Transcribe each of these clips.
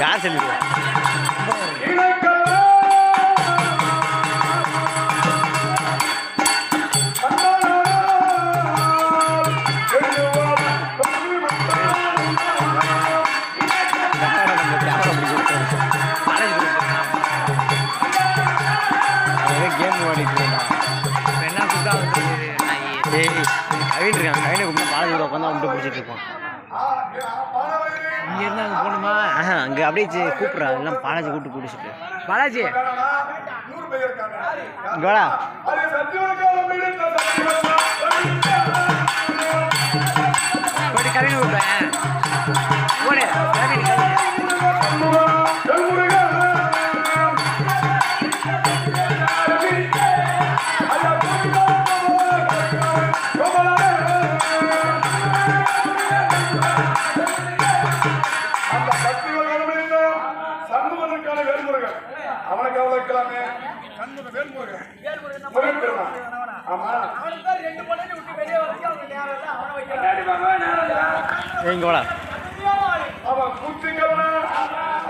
யார் சொல்லுங்க கேம் ஓடிட்டு என்ன சுத்தா வந்துருக்குது நாயி ஏய் கவின் கவினை கூப்பிட்டு பாலாஜி கூட உட்காந்து அவன்கிட்ட பிடிச்சிட்டு இருப்பான் இங்க இருந்து அங்க போகணுமா? ஆஹா அங்கே அப்படியே கூப்பிட்றா. எல்லாம் பாலாஜி கூப்பிட்டு பிடிச்சிட்டு பாலாஜி. இங்க வாடா. போட்டு கவினை கூப்பிடுவேன் போடு சண்முக வேல்முருகன் ஆட்டா. ஆமா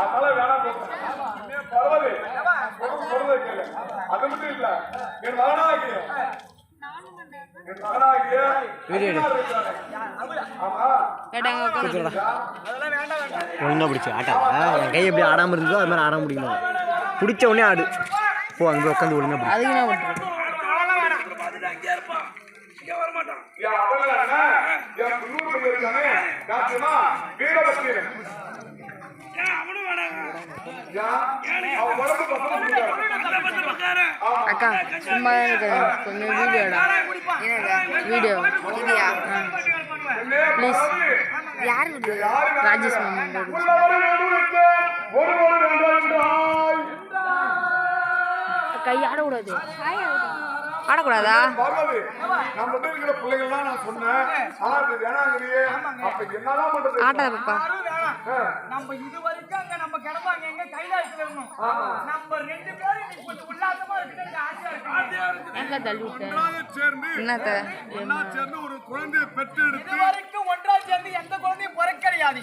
அதனால வேணாம் அது மட்டும் இல்ல என் மகனாகிய என் மகனாகிய ஒழுங்கா பிடிச்சி என் கை எப்படி ஆடாமல் இருந்ததோ அது மாதிரி ஆட முடியுமா? பிடிச்ச உடனே ஆடு. போ அங்கே உட்காந்து உடம்பு பசங்க இருக்காரு. ஆமா. அக்கா சும்மா கொஞ்சம் வீடியோடா வீடியோ இதியா? ப்ளீஸ். யார் வீடியோ ராஜேஷ் மாமா அப்ப என்னதான் பண்றது? ஆட்டாத பாப்பா. நம்ம இது வரைக்கும் அங்க நம்ம கிடப்பாங்க. எங்க கைலாயத்துல இருந்தோம் நம்ம ரெண்டு பேரும் கொஞ்சம் உல்லாசமா இருக்குன்னு ஆசையா இருக்கு எங்க தள்ளி விட்டேன் ஒன்றாக சேர்ந்து என்னத்த? ஒன்றா சேர்ந்து ஒரு குழந்தையை பெற்றெடுத்து இது வரைக்கும் ஒன்றா சேர்ந்து எந்த குழந்தையும் பிறக்க கிடையாது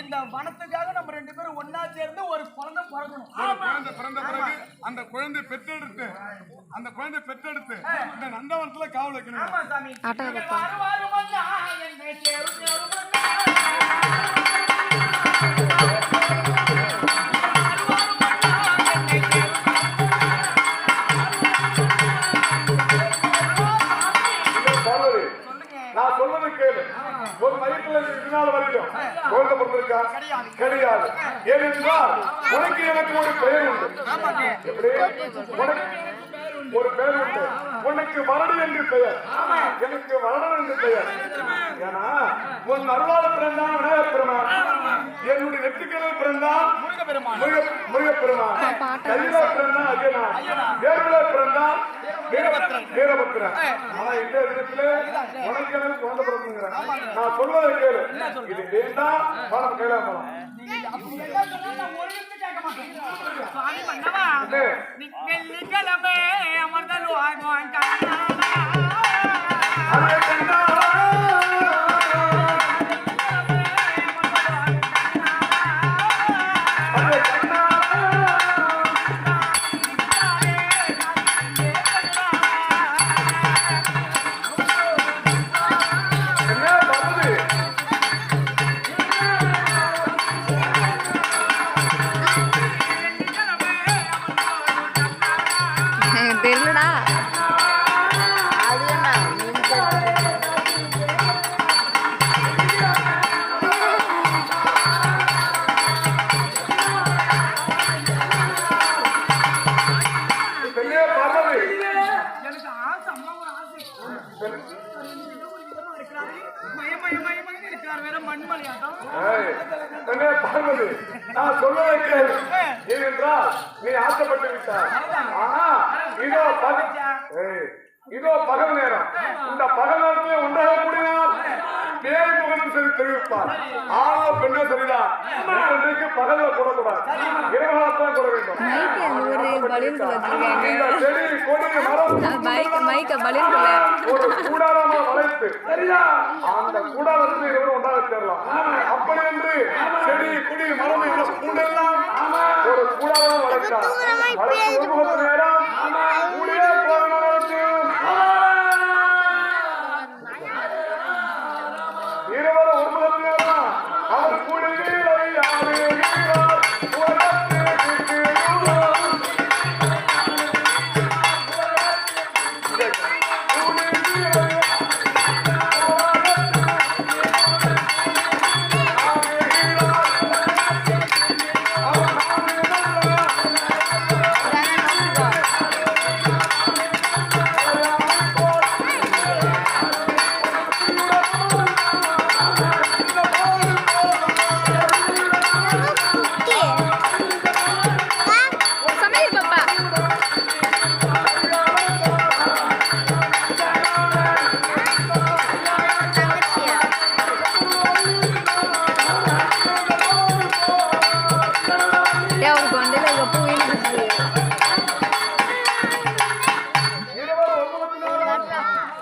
இந்த வனத்துக்காக நம்ம ரெண்டு பேரும் ஒண்ணா சேர்ந்து ஒரு குழந்தை பிறக்கணும். ஒரு குழந்தை பிறந்த பிறகு அந்த குழந்தை பெற்றெடுத்து அந்த குழந்தை பெற்றெடுத்து இந்த நந்தவனத்துல காவல் வைக்கணும். நான் சொல்றது கேளு. ஒரு இது நாள் வரைக்கும் குழந்தை பிறந்திருக்கா கிடையாது. ஏனென்றால் உனக்கு எனக்கு ஒரு பெயர் உண்டு. எப்படி? ஒரு பெயர் உண்டு. உனக்கு மரணி என்று பெயர். எனக்கு மரணம் என்று பெயர். ஏன்னா உன் அருளால பிறந்தான் விநாயகப் பெருமான் என்னுடைய நெற்றிக்கடல் பிறந்தான் முருக முருகப்பெருமான். கையில பிறந்தான் ஐயனா வேர்வில பிறந்தான் வீரபத்ரன். ஆனா இந்த இடத்துல உனக்கு எனக்கு குழந்தை பிறந்துங்கிறேன் நான் சொல்வதை கேளு. இது வேண்டாம் பணம் கையில பணம் சுவாமி என்ன? நீ வெள்ளிக்கிழமை அமர்ந்தருவான் கண்ணா. பார்வதி நான் சொல்வதை கேளு. ஏனென்றால் நீ ஆசைப்பட்டு விட்டாய். ஆனா இதோ பக ஏய், இதோ பகல் நேரம் இந்த பகல் நேரத்தில் ஒன்றாக முகனும் சரி தெரிவிப்பார். ஆனா பெண்ணோ சரிதான். இன்றைக்கு பகல்ல போடக்கூடாது இரவு காலத்துல போட வேண்டும் ஒரு கூடாரமா வளைத்து சரியா அந்த கூடாரத்தில் இருவரும் ஒன்றாக சேரலாம். அப்படி என்று செடி குடி மரம் என்ற பூண்டெல்லாம் ஒரு கூடாரமா வளைத்தார். வளைத்து ஒரு நேரம்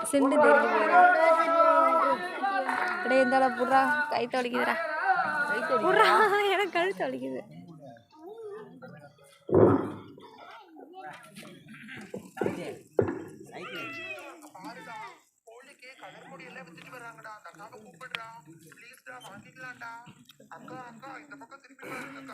சிந்து அப்படியே இருந்தாலும் புட்றா. கை தொலைக்குதுடா புட்றா எனக்கு கழுத்து வலிக்குது. அக்கா அக்கா இந்த பக்கம் திருப்பி பாருங்க அக்கா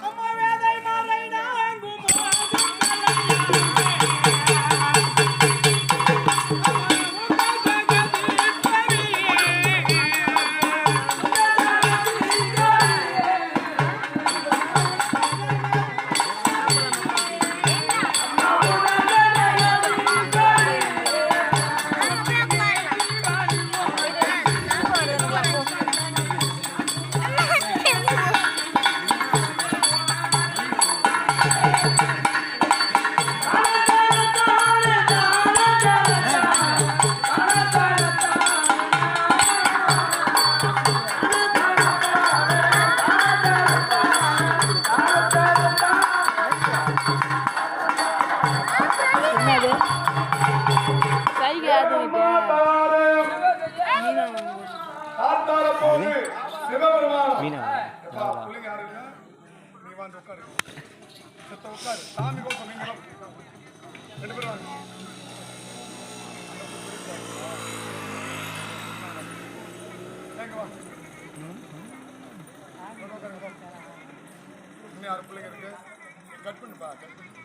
என்னது உட்காரு செத்த உட்காரு சாமி கோசம் நீங்களும் ரெண்டு பேரும் வாங்க பிள்ளைங்க இருக்கு கட் பண்ணுப்பா கட் பண்ணு